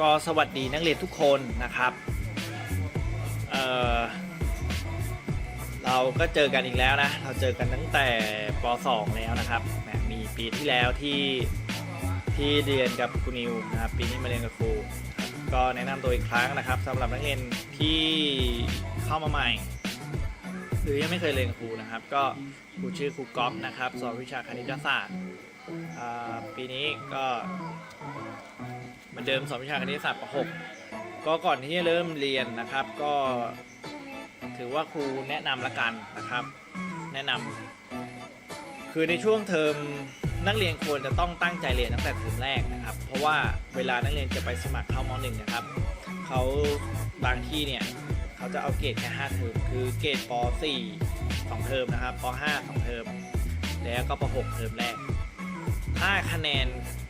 ก็สวัสดีนักเรียนทุกคนนะครับเเราก็เจอกันอีกแล้วนะ เราเจอกันตั้งแต่ป .2 แล้วนะครับมีปีที่แล้วที่ที่เรียนกับครูนิวนะครับปีนี้มาเรียนกับครู ก็แนะนำตัวอีกครั้งนะครับสำหรับนักเรียนที่เข้ามาใหม่ หรือยังไม่เคยเรียนกับครูนะครับ ก็ครูชื่อครูก๊อฟนะครับ สอนวิชาคณิตศาสตร์ปีนี้ก็ เหมือนเดิมสอนวิชาคณิตศาสตร์ป .6 ก็ก่อนที่จะเริ่มเรียนนะครับ ก็ถือว่าครูแนะนำละกันนะครับ แนะนำคือในช่วงเทอมนักเรียนควรจะต้องตั้งใจเรียนตั้งแต่เทอมแรกนะครับ เพราะว่าเวลานักเรียนจะไปสมัครเข้าม .1 นะครับเขาบางที่เนี่ยเขาจะเอาเกรดแค่5เทอมคือเกรดป .4 2 เทอมนะครับป .5 2 เทอม แล้วก็ป .6 เทอมแรก ถ้าคะแนน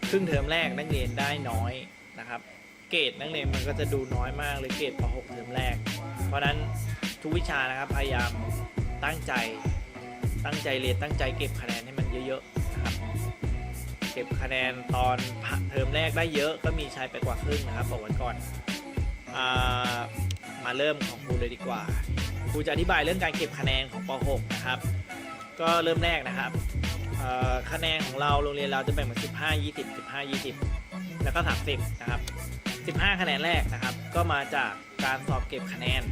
ครึ่งเทอมแรกนักเรียนได้น้อย นะครับ เกรดนักเรียนมันก็จะดูน้อยมากเลยเกรดป .6 เทอมแรก เพราะนั้นทุกวิชานะครับพยายามตั้งใจตั้งใจเรียนตั้งใจเก็บคะแนนให้มันเยอะๆนะครับเก็บคะแนนตอนเทอมแรกได้เยอะก็มีใช้ไปกว่าครึ่งนะครับบอกไว้ก่อนอามาเริ่มของครูเลยดีกว่าครูจะอธิบายเรื่องการเก็บคะแนนของป .6 นะครับ ก็เริ่มแรกนะครับคะแนนของเราโรงเรียนเราจะแบ่งเป็น 15 20 15 20 แล้วก็ 30 นะครับ 15 คะแนนแรกนะครับ ก็มาจากการสอบเก็บคะแนน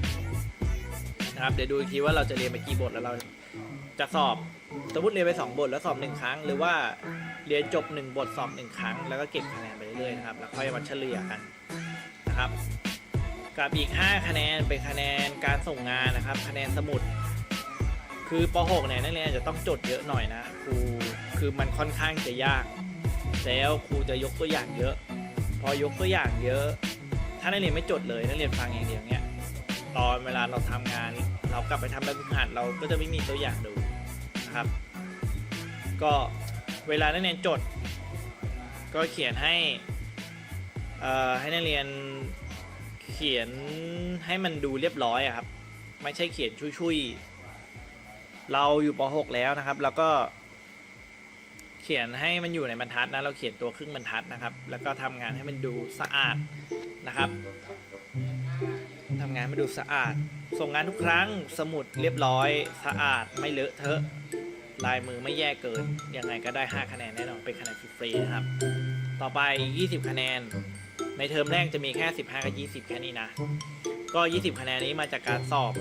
นะครับเดี๋ยวดูอีกทีว่าเราจะเรียนไปกี่บทแล้วเราจะสอบสมมติเรียนไป 2 บทแล้วสอบ 1 ครั้ง หรือว่าเรียนจบ 1 บทสอบ 1 ครั้ง แล้วก็เก็บคะแนนไปเรื่อยๆนะครับแล้วค่อยมาเฉลี่ยกันนะครับ กับอีก 5 คะแนนเป็นคะแนนการส่งงานนะครับ คะแนนสมุด คือป .6 เนี่ยนักเรียนอาจจะต้องจดเยอะหน่อยนะครูคือมันค่อนข้างจะยาก แล้วครูจะยกตัวอย่างเยอะ พอยกตัวอย่างเยอะ ถ้านักเรียนไม่จดเลยนักเรียนฟังอย่างเดียวเนี่ยตอนเวลาเราทำงาน เรากลับไปทำแบบฝึกหัดเราก็จะไม่มีตัวอย่างดูนะครับ ก็เวลานักเรียนจด ก็เขียนให้อ่อให้นักเรียนเขียนให้มันดูเรียบร้อยครับ ไม่ใช่เขียนชุยๆเราอยู่ป .6 แล้วนะครับ แล้วก็ เขียนให้มันอยู่ในบรรทัดนะ เราเขียนตัวครึ่งบรรทัดนะครับ แล้วก็ทำงานให้มันดูสะอาดนะครับทำงานให้มันดูสะอาด ส่งงานทุกครั้งสมุดเรียบร้อยสะอาดไม่เลอะเทอะ ลายมือไม่แย่เกิน ยังไงก็ได้ 5 คะแนนแน่นอนเป็นคะแนนฟรีๆนะครับ ต่อไป 20 คะแนน ในเทอมแรกจะมีแค่ 15 กับ 20 แค่นี้นะ ก็ 20 คะแนนนี้มาจากการสอบ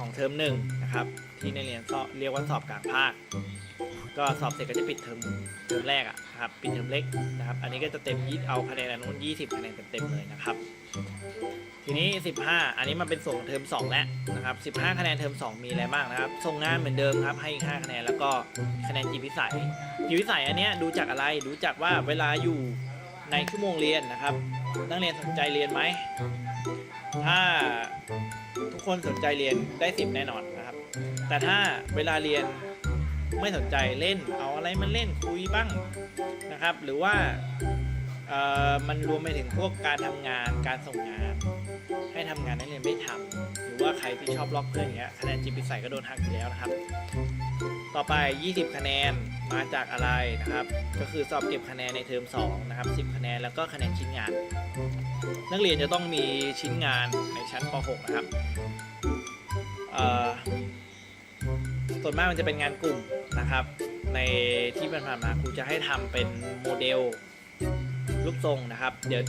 ของเทอมหนึ่งนะครับ ที่ในเรียนสอบเรียกว่าสอบกลางภาค ก็สอบเสร็จก็จะปิดเทอมเทอมแรกอะนะครับปิดเทอมเล็กนะครับ อันนี้ก็จะเต็มยี่เอาคะแนนอันนู้น20คะแนนเต็มๆเลยนะครับ ทีนี้ 15 อันนี้มันเป็นส่งเทอม2แล้วนะครับ15 คะแนนเทอม2 มีอะไรบ้างนะครับส่งงานเหมือนเดิมครับให้อีก5คะแนนแล้วก็คะแนนจิตวิสัยจิตวิสัยอันเนี้ยดูจากอะไรดูจากว่าเวลาอยู่ในชั่วโมงเรียนนะครับ นักเรียนสนใจเรียนไหมถ้า กคนสนใจเรียนได้สิบแน่นอนนะครับ แต่ถ้าเวลาเรียนไม่สนใจเล่นเอาอะไรมาเล่นคุยบ้างนะครับ หรือว่ามันรวมไปถึงพวกการทำงานการส่งงาน ให้ทำงานนักเรียนไม่ทำหรือว่าใครที่ชอบล็อกเพื่อนอย่างเงี้ยคะแนนจิตวิสัยก็โดนหักอยู่แล้วนะครับ ต่อไป 20 คะแนนมาจากอะไรนะครับ ก็คือสอบเก็บคะแนนในเทอม2นะครับ10 คะแนนแล้วก็คะแนนชิ้นงาน นักเรียนจะต้องมีชิ้นงานในชั้นป .6 นะครับส่วนมากมันจะเป็นงานกลุ่มนะครับ ในที่ผ่านมาครูจะให้ทำเป็นโมเดล รูปทรงนะครับ เดี๋ยว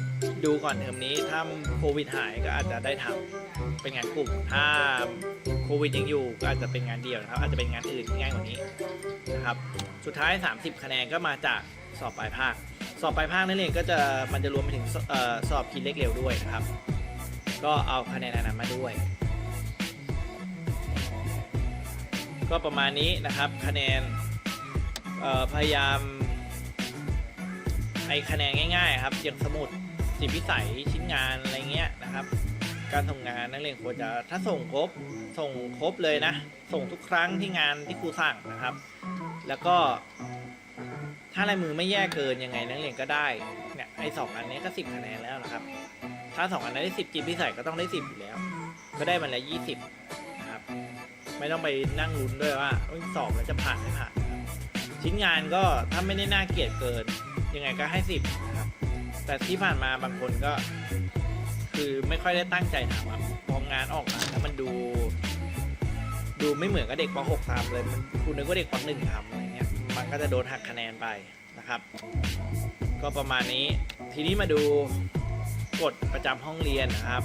ดูก่อนเทอมนี้ถ้าโควิดหายก็อาจจะได้ทำเป็นงานกลุ่ม ถ้าโควิดยังอยู่ก็อาจจะเป็นงานเดียวนะครับ อาจจะเป็นงานอื่นที่ง่ายกว่านี้นะครับ สุดท้าย 30 คะแนนก็มาจากสอบปลายภาค สอบปลายภาคนั่นเองก็จะมันจะรวมไปถึงสอบคิดเล็กเร็วด้วยนะครับ ก็เอาคะแนนนั้นมาด้วย ก็ประมาณนี้นะครับ คะแนนพยายาม ไอคะแนนง่ายๆครับอย่างสมุดจิตวิสัยชิ้นงานอะไรเงี้ยนะครับ การทำงงานนักเรียนควรจะถ้าส่งครบส่งครบเลยนะ ส่งทุกครั้งที่งานที่ครูสั่งนะครับ แล้วก็ ถ้าลายมือไม่แย่เกินยังไงนักเรียนก็ได้เนี่ยไอ้สองอันนี้ก็สิบคะแนนแล้วนะครับ ถ้าสองอันนั้นได้สิบจิตพิสัยก็ต้องได้สิบอยู่แล้ว ก็ได้มันละยี่สิบนะครับ ไม่ต้องไปนั่งลุ้นด้วยว่าสอบแล้วจะผ่านไม่ผ่าน ชิ้นงานก็ถ้าไม่ได้น่าเกลียดเกิน ยังไงก็ให้สิบนะครับ แต่ที่ผ่านมาบางคนก็ คือไม่ค่อยได้ตั้งใจทำอะพองานออกมาแล้วมันดู ดูไม่เหมือนกับเด็กป .6 ทำเลยมันคุณนึกว่าเด็กป .1 ทำอะไรเงี้ยมันก็จะโดนหักคะแนนไปนะครับ ก็ประมาณนี้ทีนี้มาดูกฎประจำห้องเรียนนะครับ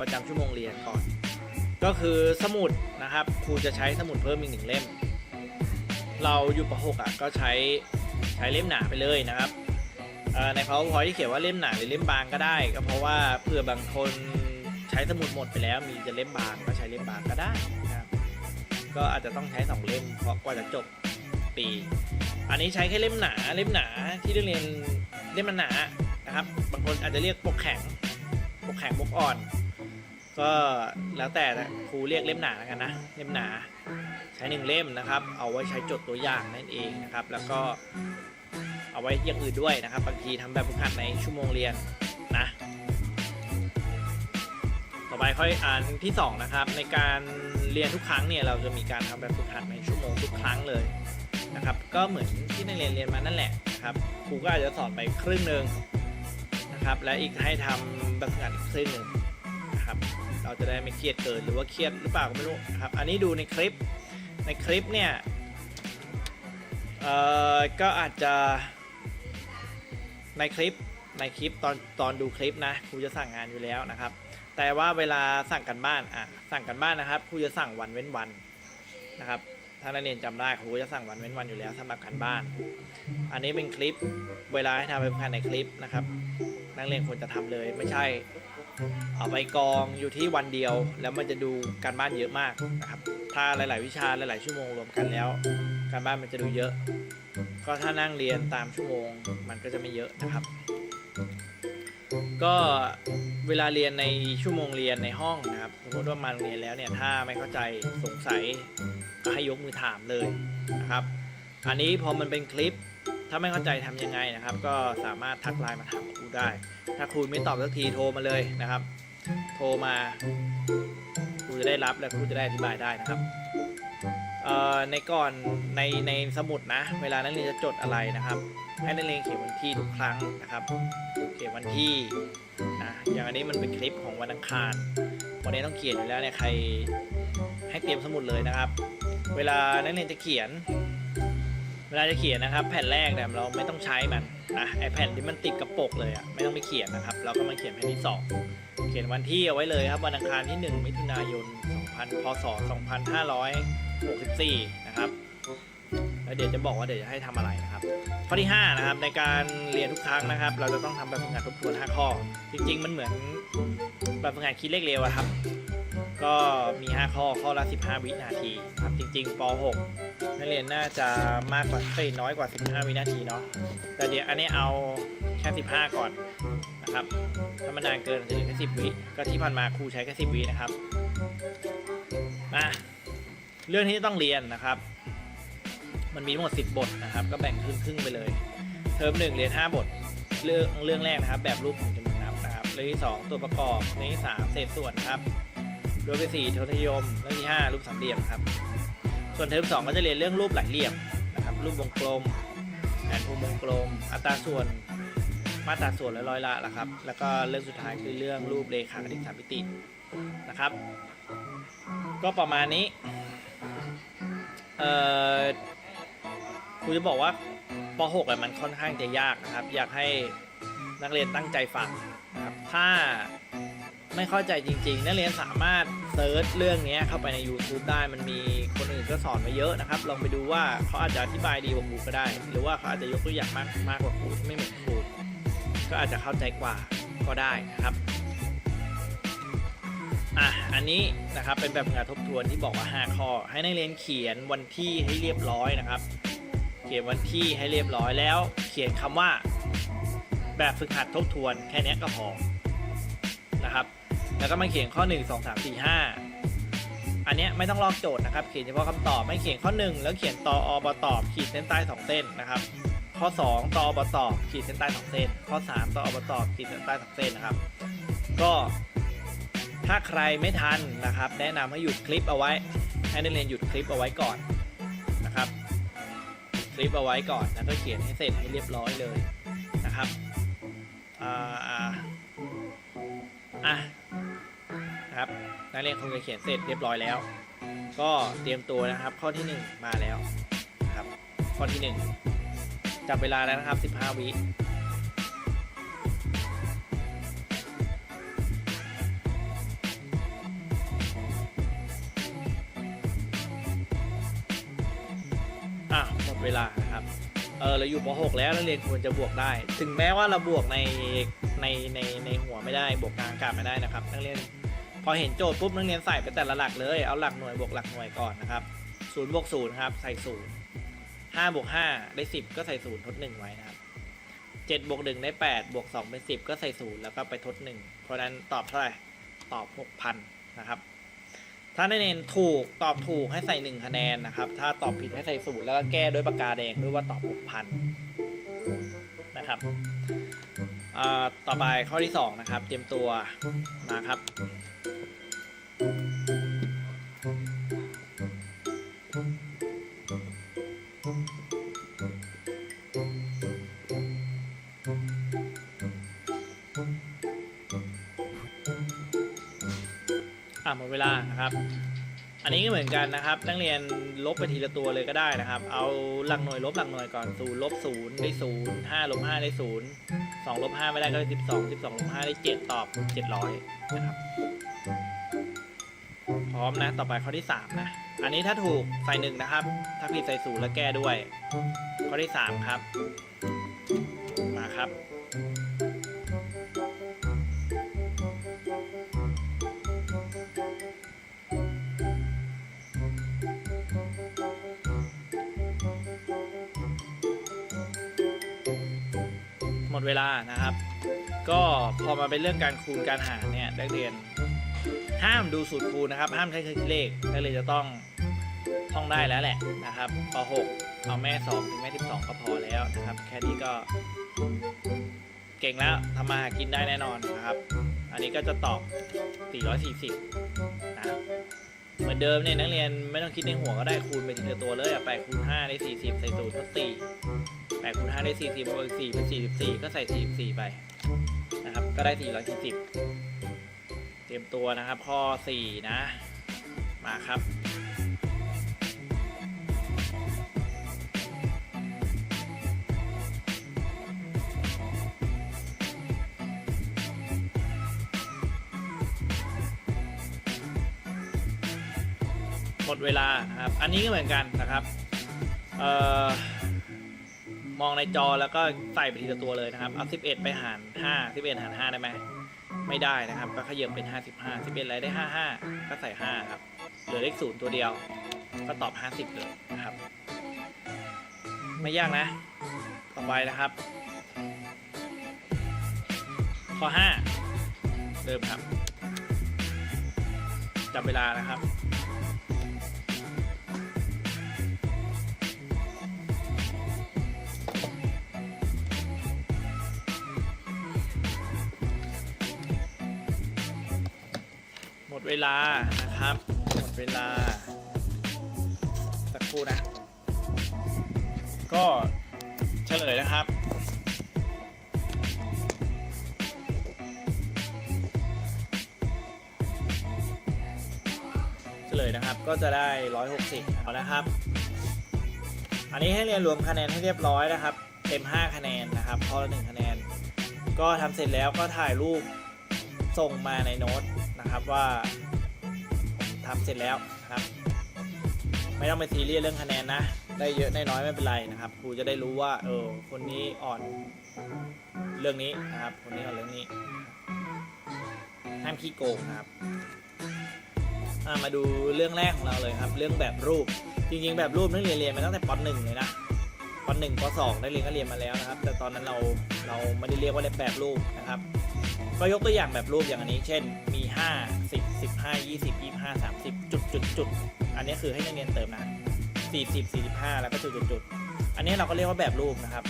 ประจำชั่วโมงเรียนก่อน ก็คือสมุดนะครับครูจะใช้สมุดเพิ่มอีกหนึ่งเล่ม เราอยู่ป .6 อะก็ใช้ใช้เล่มหนาไปเลยนะครับใน powerpoint ที่เขียนว่าเล่มหนาหรือเล่มบางก็ได้ ก็เพราะว่าเผื่อบางคนใช้สมุดหมดไปแล้ว มีจะเล่มบางก็ใช้เล่มบางก็ได้นะครับก็อาจจะต้องใช้สองเล่มเพราะกว่าจะจบปี อันนี้ใช้แค่เล่มหนาเล่มหนาที่เรียนเล่มหนานะครับ บางคนอาจจะเรียกปกแข็งปกแข็งปกอ่อน ก็แล้วแต่ครูเรียกเล่มหนาแล้วกันนะเล่มหนา ช้หนึ่งเล่มนะครับ เอาไว้ใช้จดตัวอย่างนั่นเองนะครับ แล้วก็เอาไว้อย่างอื่นด้วยนะครับ บางทีทำแบบฝึกหัดในชั่วโมงเรียนนะ ต่อไปค่อยอ่านที่สองนะครับ ในการเรียนทุกครั้งเนี่ยเราจะมีการทำแบบฝึกหัดในชั่วโมงทุกครั้งเลยนะครับ ก็เหมือนที่นักเรียนเรียนมานั่นแหละนะครับ ครูก็อาจจะสอนไปครึ่งหนึ่งนะครับ และอีกให้ทำแบบฝึกหัดอีกครึ่งหนึ่งนะครับ เราจะได้ไม่เครียดเกินหรือว่าเครียดหรือเปล่าก็ไม่รู้นะครับ อันนี้ดูในคลิป ในคลิปเนี่ย เอ่อ ก็อาจจะในคลิปในคลิปตอนตอนดูคลิปนะครูจะสั่งงานอยู่แล้วนะครับ แต่ว่าเวลาสั่งกันบ้านอะสั่งกันบ้านนะครับครูจะสั่งวันเว้นวันนะครับถ้านักเรียนจำได้ครูจะสั่งวันเว้นวันอยู่แล้วสำหรับกันบ้าน อันนี้เป็นคลิปเวลาให้ทำไปภายในคลิปนะครับ นักเรียนควรจะทำเลยไม่ใช่ เอาไปกองอยู่ที่วันเดียว แล้วมันจะดูการบ้านเยอะมากนะครับ ถ้าหลาย ๆ วิชาหลาย ๆ ชั่วโมงรวมกันแล้ว การบ้านมันจะดูเยอะ ก็ถ้านั่งเรียนตามชั่วโมงมันก็จะไม่เยอะนะครับ ก็เวลาเรียนในชั่วโมงเรียนในห้องนะครับสมมติว่ามาโรงเรียนแล้วเนี่ยถ้าไม่เข้าใจสงสัยก็ให้ยกมือถามเลยนะครับ อันนี้พอมันเป็นคลิปถ้าไม่เข้าใจทำยังไงนะครับ ก็สามารถทักไลน์มาถามครูได้ ถ้าครูไม่ตอบสักทีโทรมาเลยนะครับ โทรมาครูจะได้รับและครูจะได้อธิบายได้นะครับในก่อนในในสมุดนะ เวลานักเรียนจะจดอะไรนะครับ ให้นักเรียนเขียนวันที่ทุกครั้งนะครับ เขียนวันที่นะอย่างอันนี้มันเป็นคลิปของวันอังคารวันนี้ต้องเขียนอยู่แล้วเนี่ยใครให้เตรียมสมุดเลยนะครับ เวลานักเรียนจะเขียน เวลาจะเขียนนะครับ แผ่นแรกเนี่ยเราไม่ต้องใช้มันนะไอแผ่นที่มันติดกับปกเลยอะ่ะไม่ต้องไปเขียนนะครับ เราก็มาเขียนแผ่นที่สองเขียนวันที่เอาไว้เลยครับวันอังคารที่ 1 มิถุนายน 2000 พศ 2564 นะครับแล้วเดี๋ยวจะบอกว่าเดี๋ยวจะให้ทำอะไรนะครับ ข้อที่ 5 นะครับ ในการเรียนทุกครั้งนะครับ เราจะต้องทำแบบฝึกหัดทบทวน 5 ข้อ จริง ๆ มันเหมือนแบบฝึกหัดคิดเลขเร็วอะครับ ก็มี 5 ข้อข้อละ 15 วินาทีครับจริง ๆป .6 นักเรียนน่าจะมากกว่าเอ้ยน้อยกว่า 15 วินาทีเนาะแต่เดี๋ยวอันนี้เอาแค่ 15 ก่อนนะครับถ้ามันนานเกินจะเหลือแค่10 วิก็ที่ผ่านมาครูใช้แค่10 วินะครับมาเรื่องที่ต้องเรียนนะครับ มันมีทั้งหมด 10 บทนะครับ ก็แบ่งครึ่งครึ่งไปเลย เทอมหนึ่งเรียน 5 บท เรื่องเรื่องแรกนะครับ แบบรูปของจำนวนนับนะครับ เรื่องที่ 2 ตัวประกอบ เรื่องที่ 3 เศษส่วนนะครับเรื่องที่4ทศนิยม เรื่องที่ 5 รูปสามเหลี่ยมครับ ส่วนเทอม2ก็จะเรียนเรื่องรูปหลายเหลี่ยมนะครับรูปวงกลมแผนภูมิวงกลม อัตราส่วน มาตราส่วนและร้อยละละครับ แล้วก็เรื่องสุดท้ายคือเรื่องรูปเรขาคณิตสามมิตินะครับ ก็ประมาณนี้เอ่อครูจะบอกว่าป .6 อะมันค่อนข้างจะยากนะครับ อยากให้นักเรียนตั้งใจฟังนะครับถ้า ไม่เข้าใจจริงๆ นักเรียนสามารถเซิร์ชเรื่องนี้เข้าไปใน YouTube ได้มันมีคนอื่นก็สอนมาเยอะนะครับ ลองไปดูว่าเขาอาจจะอธิบายดีกว่าครูก็ได้ หรือว่าเขาอาจจะยกตัวอย่างมากมากกว่าครูไม่เหมือนครูก็อาจจะเข้าใจกว่าก็ได้นะครับอะอันนี้นะครับเป็นแบบงานทบทวนที่บอกว่า 5 ข้อ ให้นักเรียนเขียนวันที่ให้เรียบร้อยนะครับ เขียนวันที่ให้เรียบร้อยแล้ว เขียนคำว่า แบบฝึกหัดทบทวนแค่นี้ก็พอนะครับ แล้วก็มาเขียนข้อ 1 2 3 4 5 อันเนี้ยไม่ต้องลอกโจทย์นะครับ เขียนเฉพาะคำตอบไม่เขียนข้อ 1 แล้วเขียนตออบตอบขีดเส้นใต้2เส้นนะครับ ข้อ 2 ตออบตอบขีดเส้นใต้2เส้น ข้อ 3 ตออบตอบขีดเส้นใต้2เส้นนะครับ ก็ถ้าใครไม่ทันนะครับ แนะนำให้หยุดคลิปเอาไว้ ให้นักเรียนหยุดคลิปเอาไว้ก่อนนะครับ คลิปเอาไว้ก่อนแล้วก็เขียนให้เสร็จให้เรียบร้อยเลยนะครับอ่าอ่าอะ นะครับ นักเรียนคงจะเขียนเสร็จเรียบร้อยแล้ว ก็เตรียมตัวนะครับ ข้อที่หนึ่งมาแล้วนะครับ ข้อที่หนึ่งจับเวลาแล้วนะครับ 15 วิอะหมดเวลานะครับเออเราอยู่ป .6 แล้วนักเรียนควรจะบวกได้ ถึงแม้ว่าเราบวกในในในในหัวไม่ได้บวกกลางกาศไม่ได้นะครับ นักเรียน พอเห็นโจทย์ปุ๊บนักเรียนใส่ไปแต่ละหลักเลย เอาหลักหน่วยบวกหลักหน่วยก่อนนะครับศูนย์บวกศูนย์ครับใส่ศูนย์ห้าบวกห้าได้สิบก็ใส่ศูนย์ทดหนึ่งไว้นะครับเจ็ดบวกหนึ่งได้แปดบวกสองเป็นสิบก็ใส่ศูนย์แล้วก็ไปทดหนึ่งเพราะนั้นตอบเท่าไหร่ตอบหกพันนะครับ ถ้านักเรียนถูกตอบถูกให้ใส่หนึ่งคะแนนนะครับ ถ้าตอบผิดให้ใส่ศูนย์แล้วก็แก้ด้วยปากกาแดงด้วยว่าตอบหกพันนะครับ ต่อไปข้อที่สองนะครับ เตรียมตัวมาครับ มือนกันนะครับ นักเรียนลบไปทีละตัวเลยก็ได้นะครับ เอาหลักหน่วยลบหลักหน่วยก่อนศูนย์ลบศูนย์ได้ศูนย์ห้าลบห้าได้ศูนย์สองลบห้าไม่ได้ก็ได้สิบสองสิบสองลบห้าได้เจ็ดตอบเจ็ดร้อยนะครับ พร้อมนะ ต่อไปข้อที่สามนะ อันนี้ถ้าถูกใส่หนึ่งนะครับ ถ้าผิดใส่ศูนย์แล้วแก้ด้วย ข้อที่สามครับ มาครับ หมดเวลานะครับ ก็พอมาเป็นเรื่องการคูณการหารเนี่ยนักเรียน ห้ามดูสูตรคูณนะครับ ห้ามใช้เครื่องคิดเลขนักเรียนจะต้องท่องได้แล้วแหละนะครับป .6 เอาแม่ 2 ถึงแม่ 12 ก็พอแล้วนะครับ แค่นี้ก็เก่งแล้วทำมาหากินได้แน่นอนนะครับ อันนี้ก็จะตอบ 440 นะครับเหมือนเดิมเนี่ยนักเรียนไม่ต้องคิดในหัวก็ได้คูณไปทีละตัวเลยอะ8คูณ5ได้40 ใส่สูตรก็4 แปดคูณห้าได้สี่บวกเป็น44ก็ใส่44ไปนะครับ ก็ได้440เตรียมตัวนะครับ ข้อ4นะ มาครับหมดเวลาครับ อันนี้ก็เหมือนกันนะครับ เอ่อ มองในจอแล้วก็ใส่ไปทีละตัวเลยนะครับ เอา11 ไปหาร 5 11 หาร 5 ได้ไหม ไม่ได้นะครับ ก็ขยับเป็น 55 11อะไรได้ 55 ก็ใส่ 5 ครับ เหลือเลข0ตัวเดียว ก็ตอบ 50 เลยนะครับ ไม่ยากนะ ต่อไปนะครับ ข้อ 5 เริ่มครับจับเวลานะครับ เวลานะครับ หมดเวลา สักครู่นะ ก็เฉลยนะครับ เฉลยนะครับก็จะได้ 160เอานะครับ อันนี้ให้เรียนรวมคะแนนให้เรียบร้อยนะครับ เต็ม 5 คะแนนนะครับข้อละ1คะแนน ก็ทำเสร็จแล้วก็ถ่ายรูปส่งมาในโน้ต นะครับว่าผมทำเสร็จแล้วนะครับ ไม่ต้องไปซีเรียสเรื่องคะแนนนะ ได้เยอะได้น้อยไม่เป็นไรนะครับครูจะได้รู้ว่าเออคนนี้อ่อนเรื่องนี้นะครับ คนนี้อ่อนเรื่องนี้ห้ามขี้โกงนะครับมาดูเรื่องแรกของเราเลยครับ เรื่องแบบรูปจริงๆ แบบรูปนักเรียนเรียนมาตั้งแต่ป .1 เลยนะป .1 ป .2 นักเรียนก็เรียนมาแล้วนะครับ แต่ตอนนั้นเราเราไม่ได้เรียกว่าแบบรูปนะครับ ก็ยกตัวอย่างแบบรูปอย่างอันนี้ เช่น มี 5 10 15 20 25 30จุดจุดจุดอันนี้คือให้นักเรียนเติมนะ40 45แล้วก็จุดจุดจุดอันนี้เราก็เรียกว่าแบบรูปนะครับ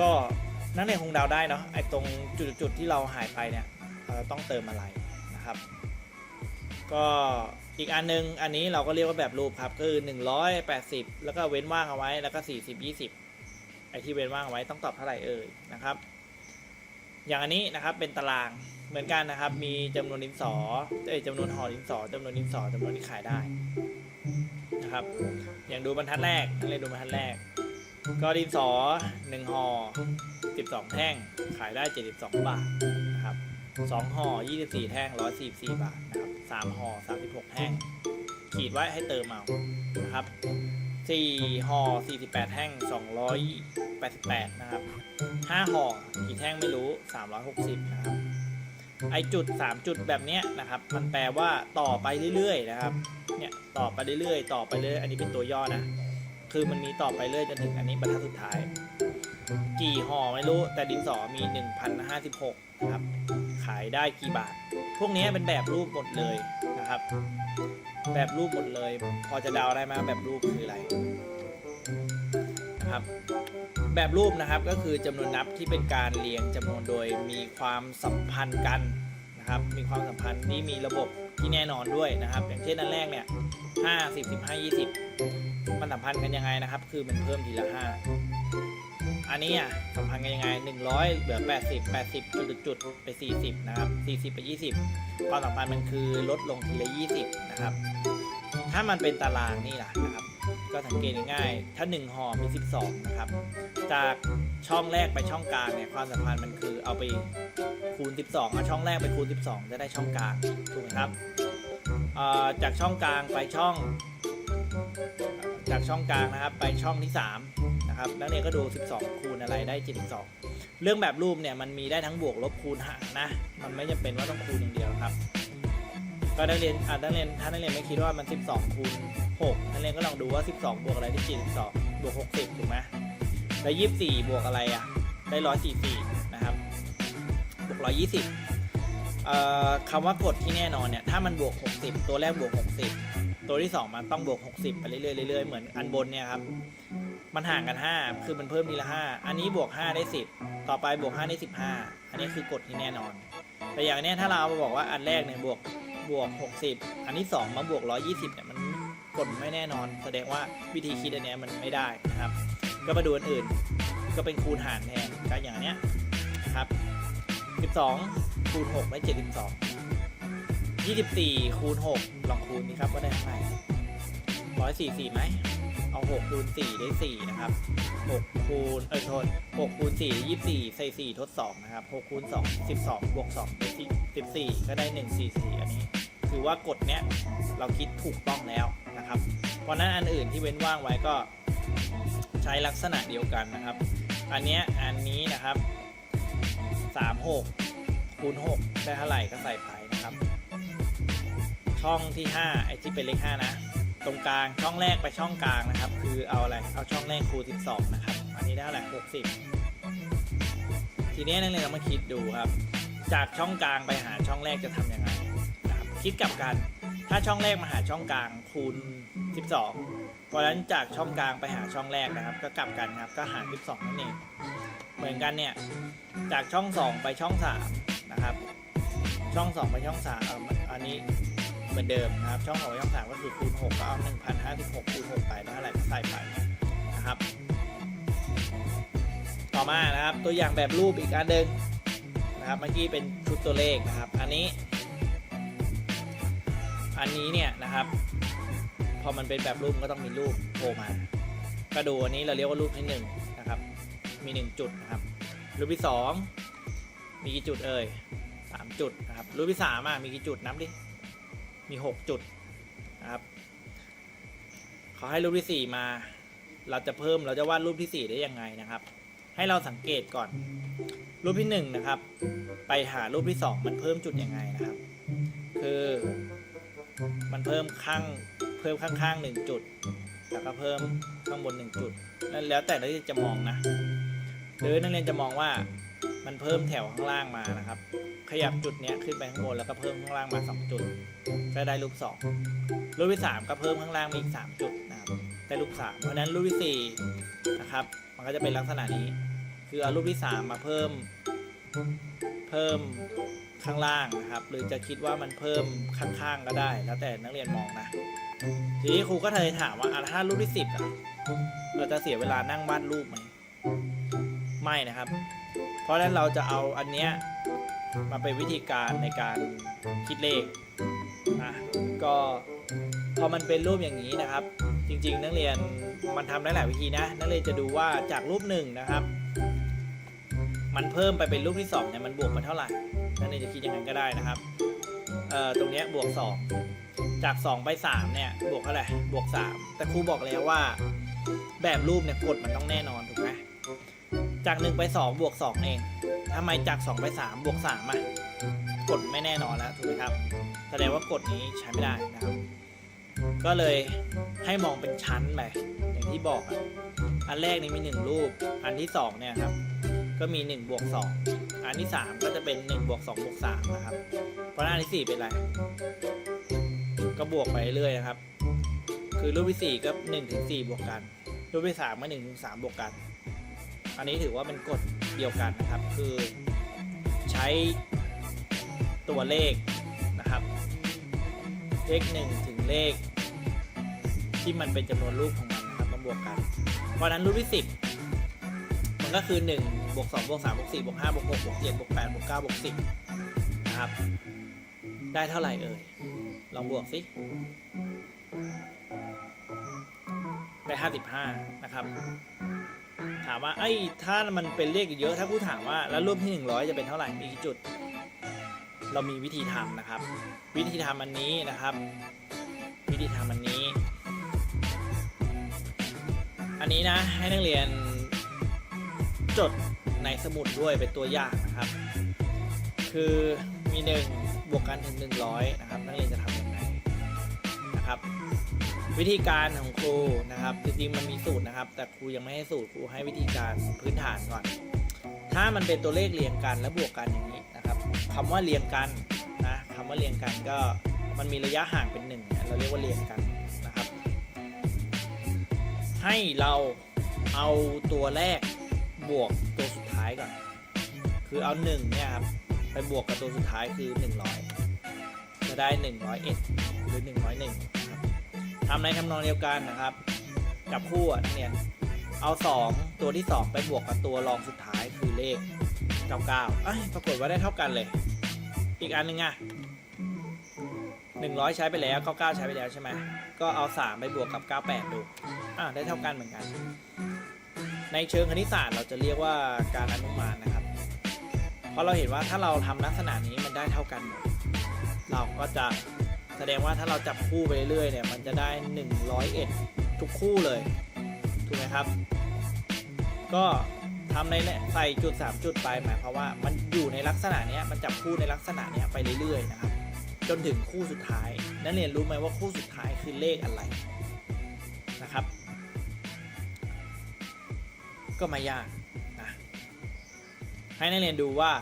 ก็นักเรียนคงเดาได้เนาะไอ้ตรงจุดจุดที่เราหายไปเนี่ยเราต้องเติมอะไรนะครับ ก็อีกอันนึงอันนี้เราก็เรียกว่าแบบรูปครับคือ180 แล้วก็เว้นว่างเอาไว้แล้วก็ 40 20ไอ้ที่เว้นว่างเอาไว้ต้องตอบเท่าไหร่เอ่ยนะครับ อย่างอันนี้นะครับเป็นตาราง เหมือนกันนะครับ มีจำนวนดินสอเอ้ยจำนวนห่อดินสอจำนวนดินสอจำนวนที่ขายได้นะครับ อย่างดูบรรทัดแรกนักเรียนดูบรรทัดแรก ก็ดินสอหนึ่งห่อ12แท่ง ขายได้72บาทนะครับสองห่อ24แท่ง144บาทนะครับสามห่อ36แท่ง ขีดไว้ให้เติมเอานะครับสี่ห่อ48แท่ง288นะครับห้าห่อกี่แท่งไม่รู้360นะครับ ไอจุด 3 จุดแบบเนี้ยนะครับ มันแปลว่าต่อไปเรื่อยๆนะครับ เนี่ยต่อไปเรื่อยๆ ต่อไปเรื่อย อันนี้เป็นตัวย่อนะ คือมันมีต่อไปเรื่อยจนถึงอันนี้บรรทัดสุดท้าย กี่ห่อไม่รู้ แต่ดินสอมี 1,056นะครับ ขายได้กี่บาท พวกนี้เป็นแบบรูปหมดเลยนะครับ แบบรูปหมดเลย พอจะเดาได้ไหมแบบรูปคืออะไรนะครับ แบบรูปนะครับก็คือจำนวนนับที่เป็นการเรียงจำนวนโดยมีความสัมพันธ์กันนะครับ มีความสัมพันธ์ที่มีระบบที่แน่นอนด้วยนะครับ อย่างเช่นอันแรกเนี่ยห้าสิบสิบห้ายี่สิบมันสัมพันธ์กันยังไงนะครับ คือมันเพิ่มทีละห้าอันนี้อะสัมพันธ์กันยังไงหนึ่งร้อยเหลือแปดสิบแปดสิบจุดจุดไปสี่สิบนะครับสี่สิบไปยี่สิบความสัมพันธ์มันคือลดลงทีละยี่สิบนะครับ ถ้ามันเป็นตารางนี่ล่ะนะ ก็สังเกตง่ายๆถ้า 1ห่อมี 12 นะครับ จากช่องแรกไปช่องกลางเนี่ยความสัมพันธ์มันคือเอาไปคูณ 12เอาช่องแรกไปคูณ 12 จะได้ช่องกลางถูกไหมครับจากช่องกลางไปช่อง จากช่องกลางนะครับไปช่องที่3นะครับนักเรียนก็ดู 12 คูณอะไรได้72เรื่องแบบรูปเนี่ยมันมีได้ทั้งบวกลบคูณหารนะ มันไม่จำเป็นว่าต้องคูณอย่างเดียวครับ ก็นักเรียนอ่านักเรียนถ้านักเรียนไม่คิดว่ามัน 12คูณ6นักเรียนก็ลองดูว่า 12 บวกอะไรได้42บวก60ถูกไหมแล้ว24 บวกอะไรอะได้144นะครับบวก120เอ่อคำว่ากฎที่แน่นอนเนี่ยถ้ามันบวก 60 ตัวแรกบวก 60 ตัวที่ 2 มันต้องบวก 60 ไปเรื่อยๆเรื่อยๆเหมือนอันบนเนี่ยครับมันห่างกัน 5 คือมันเพิ่มทีละ 5 อันนี้บวก 5 ได้ 10 ต่อไปบวก 5 ได้ 15 อันนี้คือกฎที่แน่นอน แต่อย่างเนี้ยถ้าเรามาบอกว่าอันแรกเนี่ยบวก บวก 60 อันที่ 2 มาบวก 120เนี่ยมันกดไม่แน่นอน แสดงว่าวิธีคิดอันเนี้ยมันไม่ได้นะครับ ก็มาดูอันอื่น ก็เป็นคูณหารแทนก็อย่างเนี้ยนะครับ 12 คูณ6ได้ 72 24 คูณ 6 ลองคูณนี่ครับว่าได้เท่าไหร่ 144ไหมเอา6คูณ4ได้4นะครับ6คูณเอ้ยโทษ6คูณ4ได้24ใส่4ทด2นะครับ6คูณ2 12บสองบวก2ได้14ก็ได้144อันนี้ถือว่ากฎเนี้ยเราคิดถูกต้องแล้วนะครับ เพราะฉะนั้นอันอื่นที่เว้นว่างไว้ก็ใช้ลักษณะเดียวกันนะครับ อันเนี้ยอันนี้นะครับ36คูณ6ได้เท่าไหร่ก็ใส่ไปนะครับ ช่องที่ 5 ไอ้ที่เป็นเลข5นะ ตรงกลางช่องแรกไปช่องกลางนะครับ คือเอาอะไรเอาช่องแรกคูณ12 นะครับ อันนี้ได้เท่าไหร่60 ทีนี้นักเรียนเรามาคิดดูครับ จากช่องกลางไปหาช่องแรกจะทำยังไงนะครับคิดกลับกัน ถ้าช่องแรกมาหาช่องกลางคูณ 12 เพราะฉะนั้นจากช่องกลางไปหาช่องแรกนะครับ ก็กลับกันครับก็หาร 12 นั่นเองเหมือนกันเนี่ยจากช่อง 2 ไปช่อง3นะครับช่อง 2 ไปช่อง3อันนี้ เหมือนเดิมนะครับ ช่อง2ไปช่อง3ก็คือคูณ6ก็เอา1,056คูณ6ไปเท่าไหร่ก็ใส่ไปนะครับ ต่อมานะครับตัวอย่างแบบรูปอีกอันหนึ่งนะครับเมื่อกี้เป็นชุดตัวเลขนะครับ อันนี้ อันนี้เนี่ยนะครับ พอมันเป็นแบบรูปก็ต้องมีรูปโผล่มาก็ดูอันนี้เราเรียกว่ารูปที่หนึ่งนะครับ มีหนึ่งจุดนะครับ รูปที่สองมีกี่จุดเอ่ยสามจุดนะครับ รูปที่สามอะมีกี่จุดนับดิ มีหกจุดนะครับเขาให้รูปที่สี่มา เราจะเพิ่มเราจะวาดรูปที่สี่ได้ยังไงนะครับ ให้เราสังเกตก่อน รูปที่หนึ่งนะครับ ไปหารูปที่สองมันเพิ่มจุดยังไงนะครับ คือมันเพิ่มข้างเพิ่มข้างๆหนึ่งจุด แล้วก็เพิ่มข้างบนหนึ่งจุดนั่นแล้วแต่นักเรียนจะมองนะ หรือนักเรียนจะมองว่ามันเพิ่มแถวข้างล่างมานะครับ ขยับจุดเนี้ยขึ้นไปข้างบนแล้วก็เพิ่มข้างล่างมาสองจุดก็ได้รูปสองรูปที่สามก็เพิ่มข้างล่างมาอีกสามจุดนะครับได้รูปสามเพราะฉะนั้นรูปที่สี่นะครับมันก็จะเป็นลักษณะนี้ คือเอารูปที่สามมาเพิ่ม เพิ่มข้างล่างนะครับ หรือจะคิดว่ามันเพิ่มข้างๆก็ได้ แล้วแต่นักเรียนมองนะทีนี้ครูก็เลยถามว่าอะถ้ารูปที่สิบอะเราจะเสียเวลานั่งวาดรูปไหมไม่นะครับ เพราะฉะนั้นเราจะเอาอันเนี้ย มาเป็นวิธีการในการคิดเลขนะก็พอมันเป็นรูปอย่างนี้นะครับ จริง ๆ นักเรียนมันทำได้หลายวิธีนะ นักเรียนจะดูว่าจากรูปหนึ่งนะครับ มันเพิ่มไปเป็นรูปที่สองเนี่ยมันบวกมาเท่าไหร่นักเรียนจะคิดอย่างนั้นก็ได้นะครับเอ่อตรงเนี้ยบวก 2 จาก 2 ไป 3 เนี่ย บวกเท่าไหร่บวก 3 แต่ครูบอกแล้วว่า แบบรูปเนี่ยกฎมันต้องแน่นอนถูกไหมจาก 1 ไป 2 บวก 2 เอง ทำไมจาก 2 ไป 3 บวก3อะกฎไม่แน่นอนแล้วถูกไหมครับ แสดงว่ากฎนี้ใช้ไม่ได้นะครับ ก็เลยให้มองเป็นชั้นไปอย่างที่บอกอะอันแรกนี่มี 1 รูป อันที่ 2 เนี่ยครับ ก็มี1บวก2อันที่ 3 ก็จะเป็น1บวก2บวก3นะครับ เพราะหน้าที่ 4 เป็นอะไร ก็บวกไปเรื่อยนะครับ คือรูปที่ 4 ก็1ถึง4บวกกัน รูปที่ 3 ก็1ถึง3บวกกัน อันนี้ถือว่าเป็นกฎเดียวกันนะครับ คือใช้ตัวเลขนะครับเลข1ถึงเลข ที่มันเป็นจำนวนรูปของมันนะครับมาบวกกัน เพราะนั้นรูปที่10มันก็คือ1บวก2บวก3บวก4บวก5บวก6บวก7บวก8บวก9บวก10นะครับ ได้เท่าไหร่เอ่ย ลองบวกสิ ได้ 55 นะครับ ถามว่าเอ้ถ้ามันเป็นเลขเยอะถ้าผู้ถามว่าแล้วรูปที่ 100 จะเป็นเท่าไหร่มีกี่จุด เรามีวิธีทำนะครับ วิธีทำอันนี้นะครับ วิธีทำอันนี้ อันนี้นะให้นักเรียนจดในสมุดด้วยเป็นตัวอย่างนะครับ คือมี 1 บวกกันถึง 100 นะครับ นักเรียนจะทำยังไงนะครับ วิธีการของครูนะครับจริงๆมันมีสูตรนะครับ แต่ครูยังไม่ให้สูตรครูให้วิธีการพื้นฐานก่อน ถ้ามันเป็นตัวเลขเรียงกันและบวกกันอย่างนี้นะครับคำว่าเรียงกันนะคำว่าเรียงกันก็มันมีระยะห่างเป็นหนึ่งเราเรียกว่าเรียงกันนะครับ ให้เราเอาตัวแรกบวกตัวสุดท้ายก่อน คือเอาหนึ่งเนี่ยครับไปบวกกับตัวสุดท้ายคือ 100 จะได้ 101 หรือ 101 ทำในทำนองเดียวกันนะครับกับคู่อะนักเรียนเอา 2 ตัวที่ 2 ไปบวกกับตัวรองสุดท้ายคือเลข 99เอ้ยปรากฏว่าได้เท่ากันเลย อีกอันหนึงอะ100 ใช้ไปแล้ว 99 ใช้ไปแล้วใช่ไหมก็เอา 3 ไปบวกกับ 98 ดูอ่าได้เท่ากันเหมือนกัน ในเชิงคณิตศาสตร์เราจะเรียกว่าการอนุมานนะครับ เพราะเราเห็นว่าถ้าเราทำลักษณะนี้มันได้เท่ากัน เราก็จะ แสดงว่าถ้าเราจับคู่ไปเรื่อยๆเนี่ยมันจะได้ 101 ทุกคู่เลย ถูกไหมครับ ก็ทำในเนี่ยใส่จุด 3 จุดไปหมายความว่ามันอยู่ในลักษณะเนี้ยมันจับคู่ในลักษณะเนี้ยไปเรื่อยๆนะครับ จนถึงคู่สุดท้าย นักเรียนรู้ไหมว่าคู่สุดท้ายคือเลขอะไรนะครับ ก็ไม่ยากนะให้นักเรียนดูว่า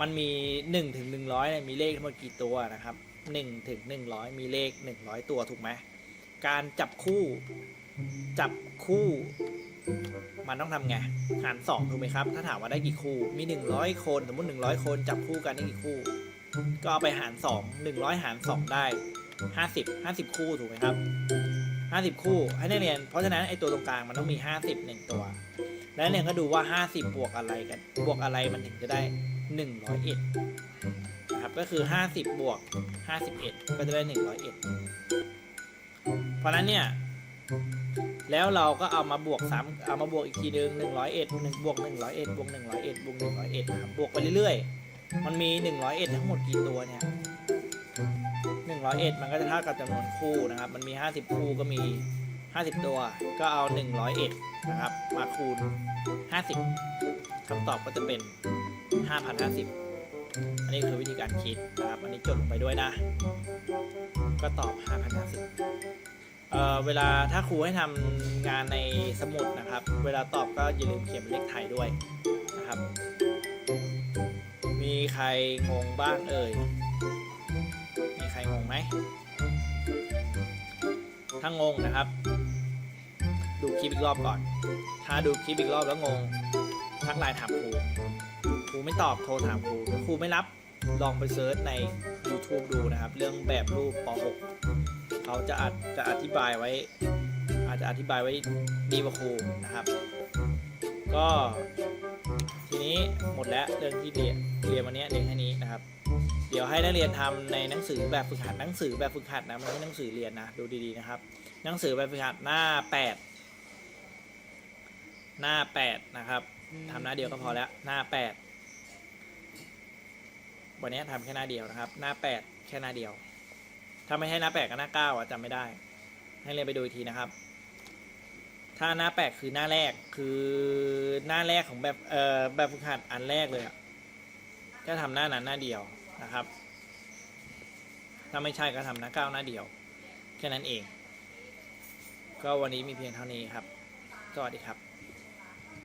มันมี1ถึง100เนี่ยมีเลขทั้งหมดกี่ตัวนะครับ1ถึง100มีเลข 100 ตัวถูกไหมการจับคู่จับคู่ มันต้องทำไงหาร2ถูกไหมครับ ถ้าถามว่าได้กี่คู่มี 100 คนสมมติ100 คนจับคู่กันได้กี่คู่ ก็เอาไปหาร 2 100 หาร 2 ได้ 50 50 คู่ถูกไหมครับ 50 คู่ให้นักเรียนเพราะฉะนั้นไอ้ตัวตรงกลางมันต้องมี 50 1 ตัว แล้วนักเรียนก็ดูว่า 50 บวกอะไรกัน บวกอะไรมันถึงจะได้ 101นะครับก็คือ 50 บวก 51 ก็จะได้ 101 เพราะนั้นเนี่ย แล้วเราก็เอามาบวกซ้ำเอามาบวกอีกทีนึง 101 1บวก101บวก101บวก101นะครับบวกไปเรื่อยๆ มันมี 101 ทั้งหมดกี่ตัวเนี่ย101 มันก็จะเท่ากับจำนวนคู่นะครับ มันมี 50 คู่ก็มี 50 ตัว ก็เอา 101 นะครับ มาคูณ 50คำตอบก็จะเป็น 5,050 อันนี้คือวิธีการคิดนะครับ อันนี้จดลงไปด้วยนะ ก็ตอบ 5,050เอ่อเวลาถ้าครูให้ทำงานในสมุดนะครับ เวลาตอบก็อย่าลืมเขียนเลขไทยด้วยนะครับ มีใครงงบ้างเอ่ย มีใครงงไหม ถ้างงนะครับ ดูคลิปอีกรอบก่อน ถ้าดูคลิปอีกรอบแล้วงงทักไลน์ถามครู รูไม่ตอบโทรถามครูครูไม่รับลองไปเซิร์ชใน YouTube ดูนะครับ เรื่องแบบรูปป .6 เขาจะอาจจะอธิบายไว้ อาจจะอธิบายไว้ดีกว่าครูนะครับ ก็ทีนี้หมดแล้วเรื่องที่เรียนเรียนวันนี้เรียนแค่นี้นะครับ เดี๋ยวให้นักเรียนทำในหนังสือแบบฝึกหัดหนังสือแบบฝึกหัดนะไม่ใช่หนังสือเรียนนะดูดีๆนะครับ หนังสือแบบฝึกหัดหน้าแปดหน้าแปดนะครับทำหน้าเดียวก็พอแล้วหน้าแปด วันนี้ทำแค่หน้าเดียวนะครับ หน้าแปดแค่หน้าเดียว ถ้าไม่ให้หน้าแปดก็หน้าเก้าอะจำไม่ได้ ให้เรียนไปดูอีกทีนะครับ ถ้าหน้าแปดคือหน้าแรกคือหน้าแรกของแบบเอ่อแบบฝึกหัดอันแรกเลยอะก็ทำหน้านั้นหน้าเดียวนะครับ ถ้าไม่ใช่ก็ทำหน้าเก้าหน้าเดียวแค่นั้นเอง ก็วันนี้มีเพียงเท่านี้ครับสวัสดีครับ